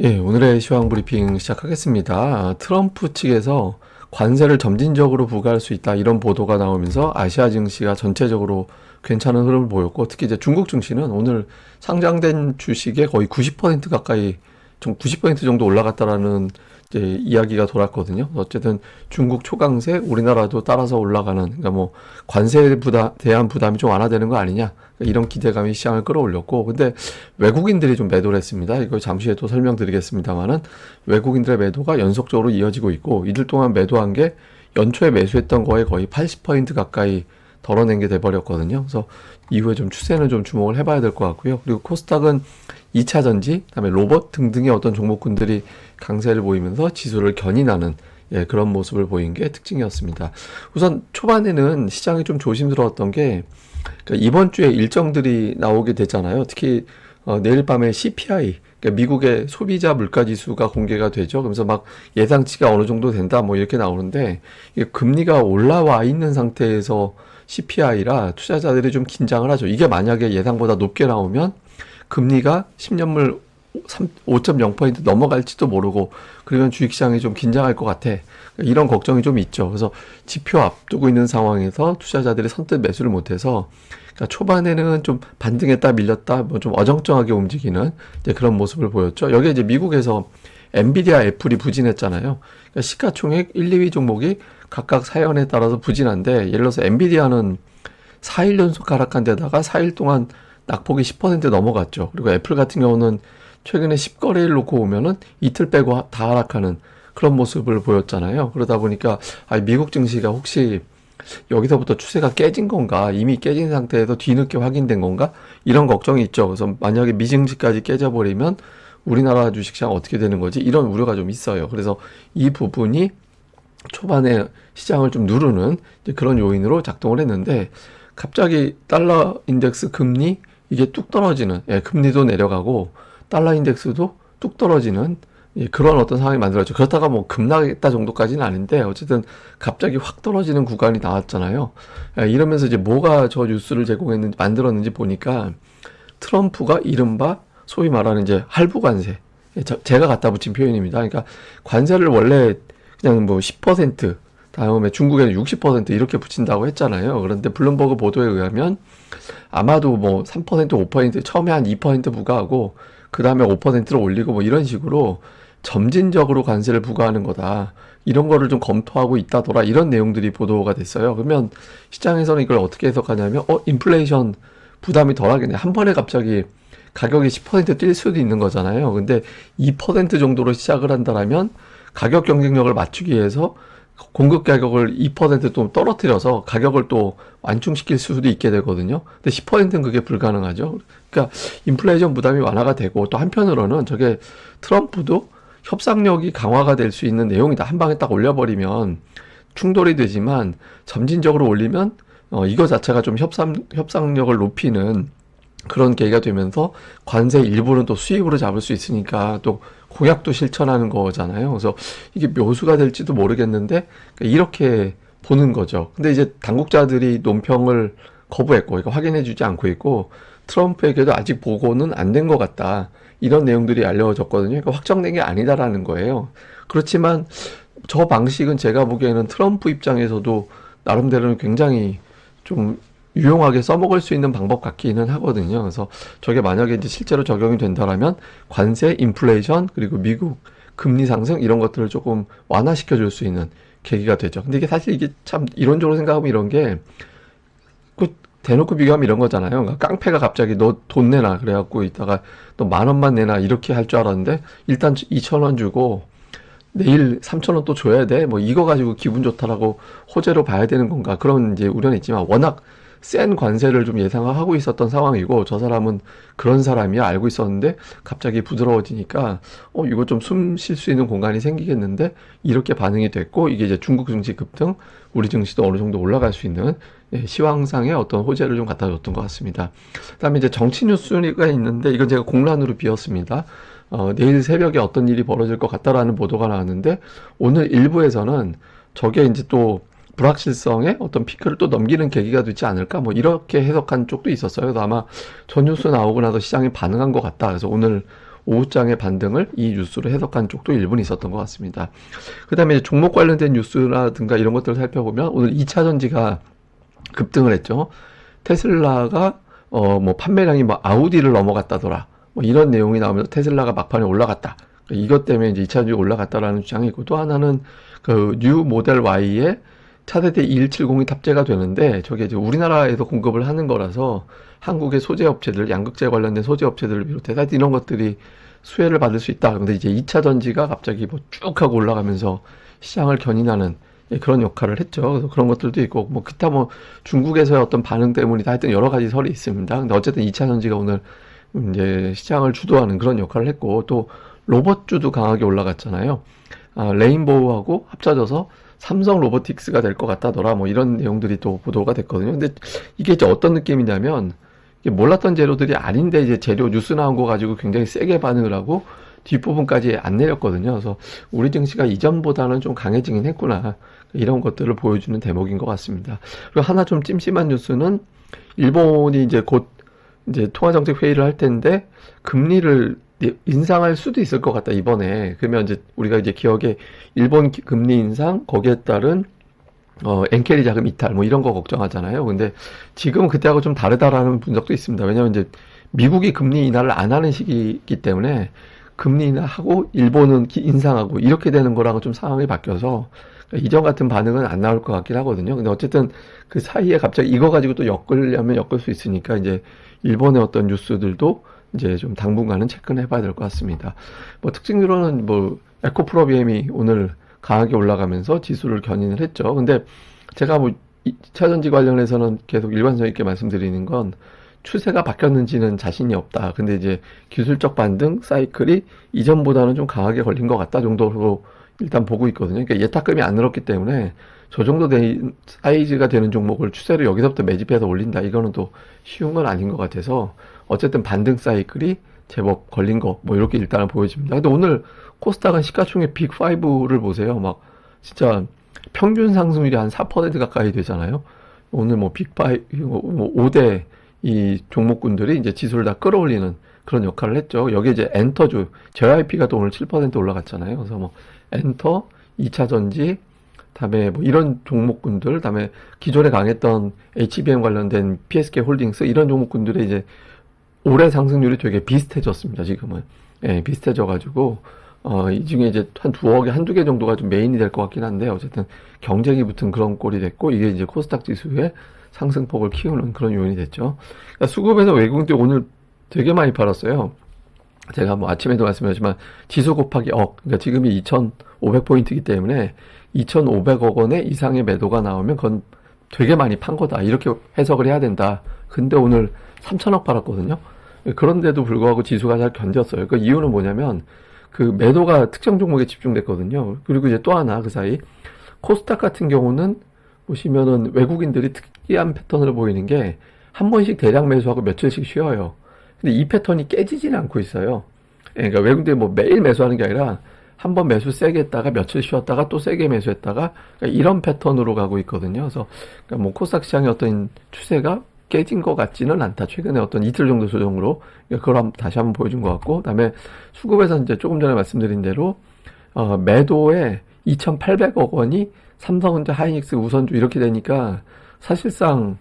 예, 오늘의 시황 브리핑 시작하겠습니다. 아, 트럼프 측에서 관세를 점진적으로 부과할 수 있다 이런 보도가 나오면서 아시아 증시가 전체적으로 괜찮은 흐름을 보였고 특히 이제 중국 증시는 오늘 상장된 주식의 거의 90% 가까이 좀 90% 정도 올라갔다라는 이제 이야기가 돌았거든요. 어쨌든 중국 초강세 우리나라도 따라서 올라가는 그러니까 뭐 관세에 부담 대한 부담이 좀 완화되는 거 아니냐 그러니까 이런 기대감이 시장을 끌어올렸고 근데 외국인들이 좀 매도를 했습니다. 이거 잠시 후에 또 설명드리겠습니다만은 외국인들의 매도가 연속적으로 이어지고 있고 이들 동안 매도한 게 연초에 매수했던 거에 거의 80% 가까이 덜어낸 게 돼버렸거든요. 그래서 이후에 좀 추세는 좀 주목을 해봐야 될 것 같고요. 그리고 코스닥은 2차 전지, 그다음에 로봇 등등의 어떤 종목군들이 강세를 보이면서 지수를 견인하는 예, 그런 모습을 보인 게 특징이었습니다. 우선 초반에는 시장이 좀 조심스러웠던 게 그러니까 이번 주에 일정들이 나오게 됐잖아요. 특히 어, 내일 밤에 CPI, 그러니까 미국의 소비자 물가 지수가 공개가 되죠. 그래서 막 예상치가 어느 정도 된다, 뭐 이렇게 나오는데 금리가 올라와 있는 상태에서 CPI라 투자자들이 좀 긴장을 하죠. 이게 만약에 예상보다 높게 나오면 금리가 10년물 5.0% 넘어갈지도 모르고 그러면 주식시장이 좀 긴장할 것 같아. 이런 걱정이 좀 있죠. 그래서 지표 앞두고 있는 상황에서 투자자들이 선뜻 매수를 못해서 그러니까 초반에는 좀 반등했다 밀렸다 뭐 좀 어정쩡하게 움직이는 그런 모습을 보였죠. 여기에 이제 미국에서 엔비디아 애플이 부진했잖아요. 그러니까 시가총액 1, 2위 종목이 각각 사연에 따라서 부진한데 예를 들어서 엔비디아는 4일 연속 하락한 데다가 4일 동안 낙폭이 10% 넘어갔죠. 그리고 애플 같은 경우는 최근에 10거래일 놓고 보면은 이틀 빼고 다 하락하는 그런 모습을 보였잖아요. 그러다 보니까 아, 미국 증시가 혹시 여기서부터 추세가 깨진 건가 이미 깨진 상태에서 뒤늦게 확인된 건가 이런 걱정이 있죠. 그래서 만약에 미증시까지 깨져버리면 우리나라 주식시장 어떻게 되는 거지 이런 우려가 좀 있어요. 그래서 이 부분이 초반에 시장을 좀 누르는 그런 요인으로 작동을 했는데 갑자기 달러 인덱스 금리 이게 뚝 떨어지는 예, 금리도 내려가고 달러 인덱스도 뚝 떨어지는 예, 그런 어떤 상황이 만들어졌죠. 그렇다가 뭐 급락했다 정도까지는 아닌데 어쨌든 갑자기 확 떨어지는 구간이 나왔잖아요. 예, 이러면서 이제 뭐가 저 뉴스를 제공했는지 만들었는지 보니까 트럼프가 이른바 소위 말하는 이제 할부 관세 예, 저, 제가 갖다 붙인 표현입니다. 그러니까 관세를 원래 그냥 뭐 10% 다음에 중국에는 60% 이렇게 붙인다고 했잖아요. 그런데 블룸버그 보도에 의하면 아마도 뭐 3% 5% 처음에 한 2% 부과하고 그 다음에 5%를 올리고 뭐 이런 식으로 점진적으로 관세를 부과하는 거다. 이런 거를 좀 검토하고 있다더라. 이런 내용들이 보도가 됐어요. 그러면 시장에서는 이걸 어떻게 해석하냐면 어 인플레이션 부담이 덜하겠네. 한 번에 갑자기 가격이 10%뛸 수도 있는 거잖아요. 근데 2% 정도로 시작을 한다라면 가격 경쟁력을 맞추기 위해서 공급 가격을 2%좀 떨어뜨려서 가격을 또 완충시킬 수도 있게 되거든요. 근데 10%는 그게 불가능하죠. 그러니까 인플레이션 부담이 완화가 되고 또 한편으로는 저게 트럼프도 협상력이 강화가 될 수 있는 내용이다. 한 방에 딱 올려버리면 충돌이 되지만 점진적으로 올리면 어, 이거 자체가 좀 협상, 협상력을 높이는 그런 계기가 되면서 관세 일부는 또 수입으로 잡을 수 있으니까 또 공약도 실천하는 거잖아요. 그래서 이게 묘수가 될지도 모르겠는데 그러니까 이렇게 보는 거죠. 근데 이제 당국자들이 논평을 거부했고 그러니까 확인해 주지 않고 있고 트럼프에게도 아직 보고는 안 된 것 같다. 이런 내용들이 알려졌거든요. 그러니까 확정된 게 아니다라는 거예요. 그렇지만 저 방식은 제가 보기에는 트럼프 입장에서도 나름대로는 굉장히 좀 유용하게 써먹을 수 있는 방법 같기는 하거든요. 그래서 저게 만약에 이제 실제로 적용이 된다라면 관세, 인플레이션, 그리고 미국 금리 상승 이런 것들을 조금 완화시켜 줄 수 있는 계기가 되죠. 근데 이게 사실 이게 참 이론적으로 생각하면 이런 게 그 대놓고 비교하면 이런 거잖아요. 그러니까 깡패가 갑자기 너 돈 내놔 그래갖고 있다가 너 만 원만 내놔 이렇게 할 줄 알았는데 일단 2천 원 주고 내일 3천 원 또 줘야 돼. 뭐 이거 가지고 기분 좋다라고 호재로 봐야 되는 건가 그런 이제 우려는 있지만 워낙 센 관세를 좀 예상하고 있었던 상황이고 저 사람은 그런 사람이야 알고 있었는데 갑자기 부드러워지니까 어 이거 좀 숨 쉴 수 있는 공간이 생기겠는데 이렇게 반응이 됐고 이게 이제 중국 증시 급등 우리 증시도 어느 정도 올라갈 수 있는 예, 시황상의 어떤 호재를 좀 갖다 줬던 것 같습니다. 그다음에 이제 정치 뉴스가 있는데 이건 제가 공란으로 비웠습니다. 어, 내일 새벽에 어떤 일이 벌어질 것 같다라는 보도가 나왔는데 오늘 일부에서는 저게 이제 또 불확실성의 어떤 피크를 또 넘기는 계기가 되지 않을까 뭐 이렇게 해석한 쪽도 있었어요. 그래서 아마 전 뉴스 나오고 나서 시장이 반응한 것 같다. 그래서 오늘 오후장의 반등을 이 뉴스로 해석한 쪽도 일부는 있었던 것 같습니다. 그 다음에 종목 관련된 뉴스라든가 이런 것들을 살펴보면 오늘 2차 전지가 급등을 했죠. 테슬라가 어 뭐 판매량이 뭐 아우디를 넘어갔다더라. 뭐 이런 내용이 나오면서 테슬라가 막판에 올라갔다. 이것 때문에 이제 2차 전지 올라갔다라는 주장이 있고 또 하나는 그 뉴 모델 Y에 차세대 2170이 탑재가 되는데 저게 이제 우리나라에서 공급을 하는 거라서 한국의 소재 업체들, 양극재 관련된 소재 업체들을 비롯해서 이런 것들이 수혜를 받을 수 있다. 근데 이제 2차 전지가 갑자기 뭐 쭉 하고 올라가면서 시장을 견인하는 예, 그런 역할을 했죠. 그래서 그런 것들도 있고, 뭐, 기타 뭐, 중국에서의 어떤 반응 때문이다 하여튼 여러 가지 설이 있습니다. 근데 어쨌든 2차 전지가 오늘 이제 시장을 주도하는 그런 역할을 했고, 또 로봇주도 강하게 올라갔잖아요. 아, 레인보우하고 합쳐져서 삼성 로보틱스가 될 것 같다더라. 뭐 이런 내용들이 또 보도가 됐거든요. 근데 이게 이제 어떤 느낌이냐면, 몰랐던 재료들이 아닌데 이제 재료 뉴스 나온 거 가지고 굉장히 세게 반응을 하고 뒷부분까지 안 내렸거든요. 그래서 우리 증시가 이전보다는 좀 강해지긴 했구나. 이런 것들을 보여주는 대목인 것 같습니다. 그리고 하나 좀 찜찜한 뉴스는 일본이 이제 곧 이제 통화정책 회의를 할 텐데 금리를 인상할 수도 있을 것 같다 이번에 그러면 이제 우리가 이제 기억에 일본 기- 금리 인상 거기에 따른 어 엔캐리 자금 이탈 뭐 이런 거 걱정하잖아요. 근데 지금은 그때하고 좀 다르다라는 분석도 있습니다. 왜냐하면 이제 미국이 금리 인하를 안 하는 시기이기 때문에 금리 인하하고 일본은 기- 인상하고 이렇게 되는 거랑은 좀 상황이 바뀌어서 이전 같은 반응은 안 나올 것 같긴 하거든요. 근데 어쨌든 그 사이에 갑자기 이거 가지고 또 엮으려면 엮을 수 있으니까 이제 일본의 어떤 뉴스들도 이제 좀 당분간은 체크는 해봐야 될 것 같습니다. 뭐 특징으로는 뭐 에코프로비엠이 오늘 강하게 올라가면서 지수를 견인을 했죠. 근데 제가 뭐 2차 전지 관련해서는 계속 일관성 있게 말씀드리는 건 추세가 바뀌었는지는 자신이 없다. 근데 이제 기술적 반등 사이클이 이전보다는 좀 강하게 걸린 것 같다 정도로 일단 보고 있거든요. 그러니까 예탁금이 안 늘었기 때문에 저 정도 된 사이즈가 되는 종목을 추세를 여기서부터 매집해서 올린다. 이거는 또 쉬운 건 아닌 것 같아서 어쨌든 반등 사이클이 제법 걸린 거 뭐 이렇게 일단은 보여집니다. 근데 오늘 코스닥은 시가총액 빅5를 보세요. 막 진짜 평균 상승률이 한 4% 가까이 되잖아요. 오늘 뭐 빅5, 뭐 5대 이 종목군들이 이제 지수를 다 끌어올리는 그런 역할을 했죠. 여기 이제 엔터주, JYP가 또 오늘 7% 올라갔잖아요. 그래서 뭐 엔터, 2차 전지, 다음에 뭐 이런 종목군들, 다음에 기존에 강했던 HBM 관련된 PSK 홀딩스 이런 종목군들의 이제 올해 상승률이 되게 비슷해졌습니다. 지금은 예, 비슷해져가지고 어, 이 중에 이제 한 두억에 한두 개 정도가 좀 메인이 될 것 같긴 한데 어쨌든 경쟁이 붙은 그런 꼴이 됐고 이게 이제 코스닥 지수의 상승폭을 키우는 그런 요인이 됐죠. 그러니까 수급에서 외국인들이 오늘 되게 많이 팔았어요. 제가 뭐 아침에도 말씀드렸지만 지수 곱하기 억, 그러니까 지금이 2,500포인트이기 때문에 2,500억 원의 이상의 매도가 나오면 그건 되게 많이 판 거다. 이렇게 해석을 해야 된다. 근데 오늘 3천억 팔았거든요. 그런데도 불구하고 지수가 잘 견뎠어요. 그 이유는 뭐냐면 그 매도가 특정 종목에 집중됐거든요. 그리고 이제 또 하나 그 사이 코스닥 같은 경우는 보시면은 외국인들이 특이한 패턴을 보이는 게 한 번씩 대량 매수하고 며칠씩 쉬어요. 근데 이 패턴이 깨지지는 않고 있어요. 예, 그러니까 외국인들이 뭐 매일 매수하는 게 아니라 한 번 매수 세게 했다가 며칠 쉬었다가 또 세게 매수했다가 그러니까 이런 패턴으로 가고 있거든요. 그래서 그러니까 뭐 코스닥 시장의 어떤 추세가 깨진 것 같지는 않다. 최근에 어떤 이틀 정도 조정으로 그러니까 그걸 한번 다시 한번 보여준 것 같고, 그다음에 수급에서 이제 조금 전에 말씀드린 대로 어, 매도에 2,800억 원이 삼성전자, 하이닉스, 우선주 이렇게 되니까 사실상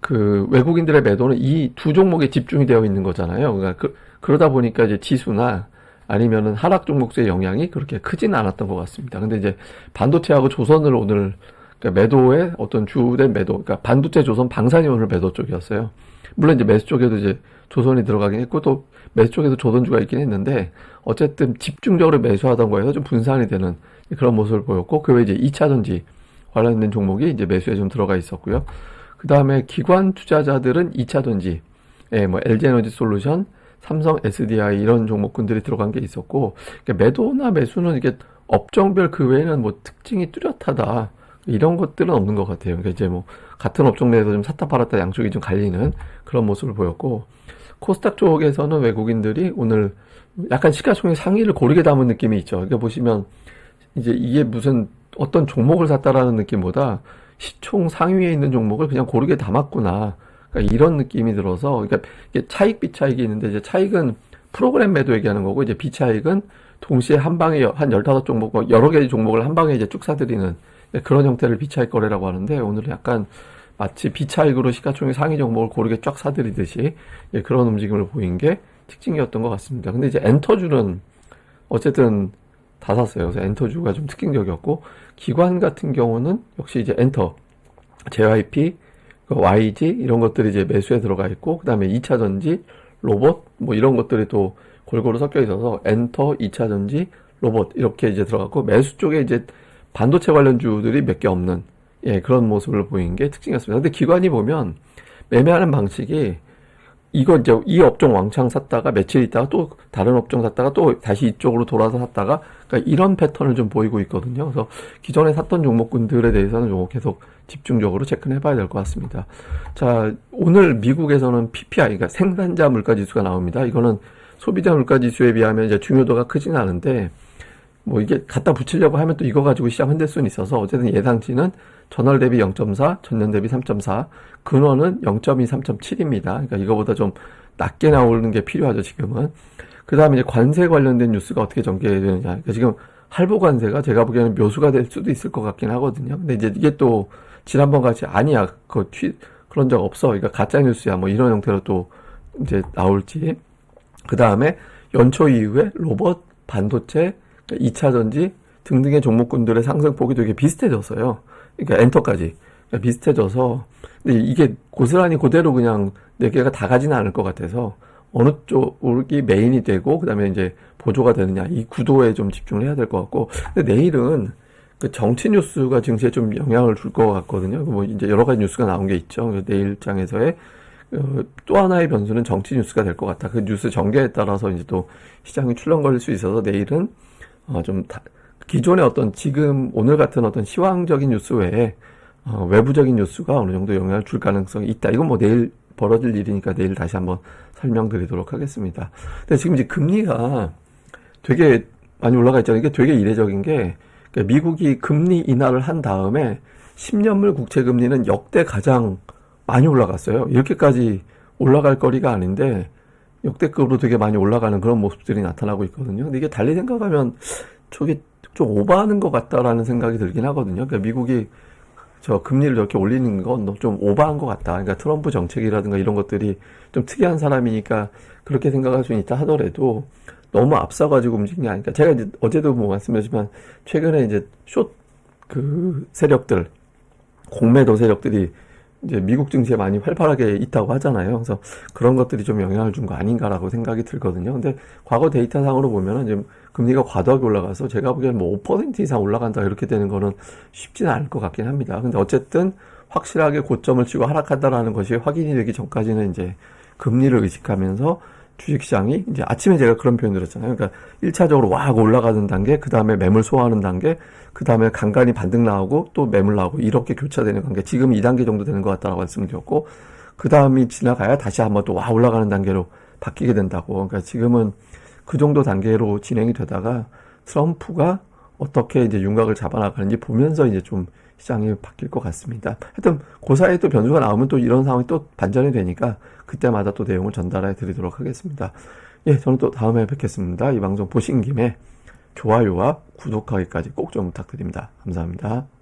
그 외국인들의 매도는 이 두 종목에 집중이 되어 있는 거잖아요. 그러니까 그, 그러다 보니까 이제 지수나 아니면은 하락 종목수의 영향이 그렇게 크지는 않았던 것 같습니다. 근데 이제 반도체하고 조선을 오늘 그러니까 매도의 어떤 주된 매도, 그러니까 반도체 조선 방산이 오늘 매도 쪽이었어요. 물론 이제 매수 쪽에도 이제 조선이 들어가긴 했고 또 매수 쪽에도 조선주가 있긴 했는데 어쨌든 집중적으로 매수하던 거에서 좀 분산이 되는 그런 모습을 보였고 그 외에 이제 2차 전지 관련된 종목이 이제 매수에 좀 들어가 있었고요. 그 다음에 기관 투자자들은 2차 전지, 예, 뭐 LG 에너지 솔루션, 삼성 SDI 이런 종목군들이 들어간 게 있었고 그러니까 매도나 매수는 이게 업종별 그 외에는 뭐 특징이 뚜렷하다 이런 것들은 없는 것 같아요. 그러니까 이제 뭐 같은 업종 내에서 좀 샀다 팔았다 양쪽이 좀 갈리는 그런 모습을 보였고 코스닥 쪽에서는 외국인들이 오늘 약간 시가총액 상위를 고르게 담은 느낌이 있죠. 그러니까 보시면 이제 이게 무슨 어떤 종목을 샀다라는 느낌보다 시총 상위에 있는 종목을 그냥 고르게 담았구나. 그러니까 이런 느낌이 들어서 그러니까 차익 비차익이 있는데 이제 차익은 프로그램 매도 얘기하는 거고 이제 비차익은 동시에 한 방에 여- 한 15종목 뭐 여러 개의 종목을 한 방에 이제 쭉 사들이는 그런 형태를 비차익 거래라고 하는데 오늘은 약간 마치 비차익으로 시가총액 상위 종목을 고르게 쫙 사들이듯이 예, 그런 움직임을 보인 게 특징이었던 것 같습니다. 근데 이제 엔터주는 어쨌든 다 샀어요. 그래서 엔터주가 좀 특징적이었고 기관 같은 경우는 역시 이제 엔터, JYP, 그 YG 이런 것들이 이제 매수에 들어가 있고 그 다음에 2차 전지, 로봇 뭐 이런 것들이 또 골고루 섞여 있어서 엔터, 2차 전지, 로봇 이렇게 이제 들어갔고 매수 쪽에 이제 반도체 관련주들이 몇 개 없는 예, 그런 모습을 보인 게 특징이었습니다. 근데 기관이 보면 매매하는 방식이 이거 이제 이 업종 왕창 샀다가 며칠 있다가 또 다른 업종 샀다가 또 다시 이쪽으로 돌아서 샀다가 그러니까 이런 패턴을 좀 보이고 있거든요. 그래서 기존에 샀던 종목군들에 대해서는 좀 계속 집중적으로 체크를 해봐야 될 것 같습니다. 자, 오늘 미국에서는 PPI, 그러니까 생산자 물가 지수가 나옵니다. 이거는 소비자 물가 지수에 비하면 이제 중요도가 크진 않은데 뭐 이게 갖다 붙이려고 하면 또 이거 가지고 시장 흔들 수는 있어서 어쨌든 예상치는 전월 대비 0.4, 전년 대비 3.4, 근원은 0.2, 3.7입니다. 그러니까 이거보다 좀 낮게 나오는 게 필요하죠, 지금은. 그 다음에 이제 관세 관련된 뉴스가 어떻게 전개되느냐. 그러니까 지금 할부 관세가 제가 보기에는 묘수가 될 수도 있을 것 같긴 하거든요. 근데 이제 이게 또 지난번 같이 아니야, 그 튀, 그런 적 없어. 그러니까 가짜 뉴스야. 뭐 이런 형태로 또 이제 나올지. 그 다음에 연초 이후에 로봇, 반도체, 2차 전지 등등의 종목군들의 상승폭이 되게 비슷해졌어요. 그러니까 엔터까지 그러니까 비슷해져서 근데 이게 고스란히 그대로 그냥 네 개가 다 가지는 않을 것 같아서 어느 쪽이 메인이 되고 그다음에 이제 보조가 되느냐 이 구도에 좀 집중을 해야 될 것 같고 근데 내일은 그 정치 뉴스가 증시에 좀 영향을 줄 것 같거든요. 뭐 이제 여러 가지 뉴스가 나온 게 있죠. 그래서 내일 장에서의 어, 또 하나의 변수는 정치 뉴스가 될 것 같다. 그 뉴스 전개에 따라서 이제 또 시장이 출렁거릴 수 있어서 내일은 어, 좀 다, 기존의 어떤 지금 오늘 같은 어떤 시황적인 뉴스 외에 어, 외부적인 뉴스가 어느 정도 영향을 줄 가능성이 있다. 이건 뭐 내일 벌어질 일이니까 내일 다시 한번 설명드리도록 하겠습니다. 근데 지금 이제 금리가 되게 많이 올라가 있잖아요. 이게 되게 이례적인 게 그러니까 미국이 금리 인하를 한 다음에 10년물 국채 금리는 역대 가장 많이 올라갔어요. 이렇게까지 올라갈 거리가 아닌데 역대급으로 되게 많이 올라가는 그런 모습들이 나타나고 있거든요. 근데 이게 달리 생각하면 저게 좀 오버하는 것 같다라는 생각이 들긴 하거든요. 그러니까 미국이 저 금리를 이렇게 올리는 건 좀 오버한 것 같다. 그러니까 트럼프 정책이라든가 이런 것들이 좀 특이한 사람이니까 그렇게 생각할 수 있다 하더라도 너무 앞서가지고 움직이는 게 아니까 제가 이제 어제도 뭐 말씀드렸지만 최근에 이제 숏 그 세력들 공매도 세력들이 이제 미국 증시에 많이 활발하게 있다고 하잖아요. 그래서 그런 것들이 좀 영향을 준 거 아닌가라고 생각이 들거든요. 근데 과거 데이터상으로 보면은 지금 금리가 과도하게 올라가서 제가 보기에는 뭐5% 이상 올라간다 이렇게 되는 거는 쉽지는 않을 것 같긴 합니다. 근데 어쨌든 확실하게 고점을 치고 하락한다라는 것이 확인이 되기 전까지는 이제 금리를 의식하면서 주식시장이 이제 아침에 제가 그런 표현 드렸잖아요. 그러니까 1차적으로 와 하고 올라가는 단계, 그 다음에 매물 소화하는 단계, 그 다음에 간간히 반등 나오고 또 매물 나오고 이렇게 교차되는 관계. 지금 2단계 정도 되는 것 같다라고 말씀드렸고, 그 다음이 지나가야 다시 한번 또 와 올라가는 단계로 바뀌게 된다고. 그러니까 지금은 그 정도 단계로 진행이 되다가 트럼프가 어떻게 이제 윤곽을 잡아나가는지 보면서 이제 좀 시장이 바뀔 것 같습니다. 하여튼 그 사이에 또 변수가 나오면 또 이런 상황이 또 반전이 되니까 그때마다 또 내용을 전달해 드리도록 하겠습니다. 예, 저는 또 다음에 뵙겠습니다. 이 방송 보신 김에 좋아요와 구독하기까지 꼭 좀 부탁드립니다. 감사합니다.